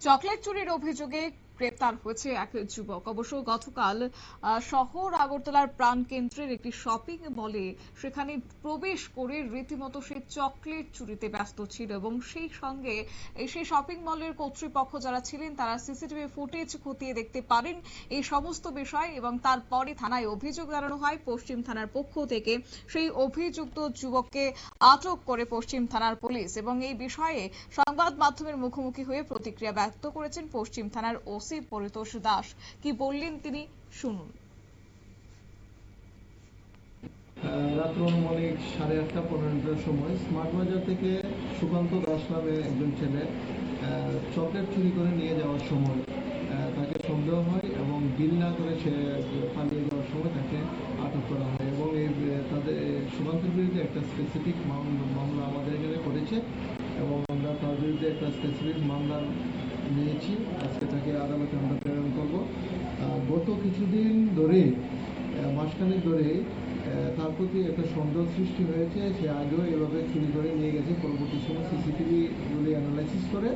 Chocolate চুরির অভিযোগে গ্রেপ্তার হয়েছে এক যুবক। অবশ্য গতকাল শহর আগরতলার প্রাণকেন্দ্রের একটি শপিং মলে সেখানে প্রবেশ করে রীতিমতো সে চকলেট চুরিতে ব্যস্ত ছিল এবং সেই সঙ্গে সেই শপিং মলের কর্তৃপক্ষ যারা ছিলেন তারা সিসিটিভি ফুটেজ খতিয়ে দেখতে পারেন এই সমস্ত বিষয় এবং তারপরে থানায় অভিযোগ জানানো হয়। পশ্চিম থানার পক্ষ থেকে সেই অভিযুক্ত যুবককে আটক করে পশ্চিম থানার পুলিশ এবং এই বিষয়ে সংবাদ মাধ্যমের মুখোমুখি হয়ে প্রতিক্রিয়া ব্যক্ত করেছেন পশ্চিম থানার ওসি পরিতোষ দাস। কি বললেন তিনি? শুনুন। রাত্র অনুমানিক সাড়ে আটটা পনেরোটার সময় স্মার্ট বাজার থেকে সুকান্ত দাস নামে একজন ছেলে চকলেট চুরি করে নিয়ে যাওয়ার সময় তাকে সন্দেহ হয় এবং বিল না করে সে পালিয়ে যাওয়ার সময় তাকে আটক করা হয়। তাদের সুকান্তের বিরুদ্ধে একটা স্পেসিফিক মামলা আমাদের এখানে করেছে এবং আমরা তার বিরুদ্ধে একটা স্পেসিফিক মামলা নিয়েছি। আজকে তাকে আদালতে আমরা প্রেরণ করব। গত কিছুদিন আহ, মাসখানেক আহ, তার প্রতি একটা সন্দেহ সৃষ্টি হয়েছে। সে আগেও এভাবে চুরি করে নিয়ে গেছে পরবর্তী সময় সিসিটিভি গুলি অ্যানালাইসিস করে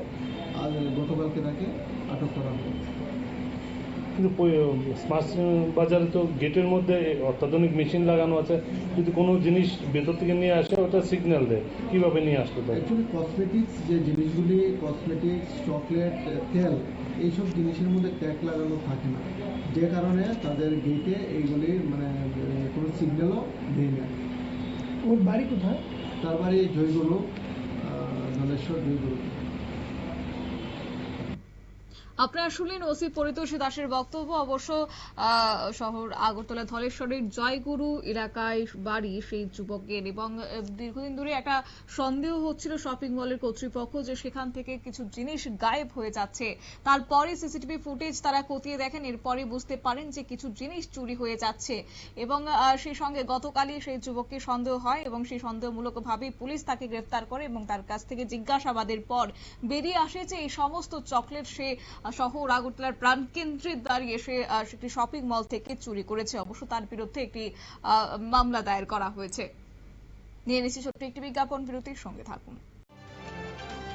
আর গতকালকে তাকে আটক করা হয় কিন্তু স্মার্ট বাজারে তো গেটের মধ্যে অত্যাধুনিক মেশিন লাগানো আছে। যদি কোনো জিনিস ভেতর থেকে নিয়ে আসে ওটা সিগন্যাল দেয়। কীভাবে নিয়ে আসতে পারে অ্যাকচুয়ালি কসমেটিক্স যে জিনিসগুলি কসমেটিক্স চকলেট তেল এইসব জিনিসের মধ্যে ট্যাগ লাগানো থাকে না। যে কারণে তাদের গেটে এইগুলি মানে কোনো সিগন্যালও দেয় না। ওর বাড়ি কোথায়? তার বাড়ি জয়গুরু ধলেশ্বর জয়গুরু। আপনারা শুনলেন ওসি পরিতোষ দাসের বক্তব্য। অবশ্য শহর আগরতলা ধলেশ্বরের জয়গুরু এলাকায় বাড়ি সেই যুবকের এবং দীর্ঘদিন ধরে একটা সন্দেহ হচ্ছিল শপিং মলের কর্তৃপক্ষ যে সেখান থেকে কিছু জিনিস গায়েব হয়ে যাচ্ছে। তারপরে সিসিটিভি ফুটেজ তারা খতিয়ে দেখেন, এরপরে বুঝতে পারেন যে কিছু জিনিস চুরি হয়ে যাচ্ছে। এবং সেই সঙ্গে গতকালই সেই যুবককে সন্দেহ হয় এবং সেই সন্দেহমূলক ভাবেই পুলিশ তাকে গ্রেফতার করে এবং তার কাছ থেকে জিজ্ঞাসাবাদের পর বেরিয়ে আসে যে এই সমস্ত চকলেট সে শহর আগরতলার প্রাণকেন্দ্রে দাঁড়িয়ে সে একটি শপিং মল থেকে চুরি করেছে। অবশ্য তার বিরুদ্ধে একটি মামলা দায়ের করা হয়েছে। নিয়ে নিচ্ছি ছোট্ট একটি বিজ্ঞাপন, বিরতির সঙ্গে থাকুন।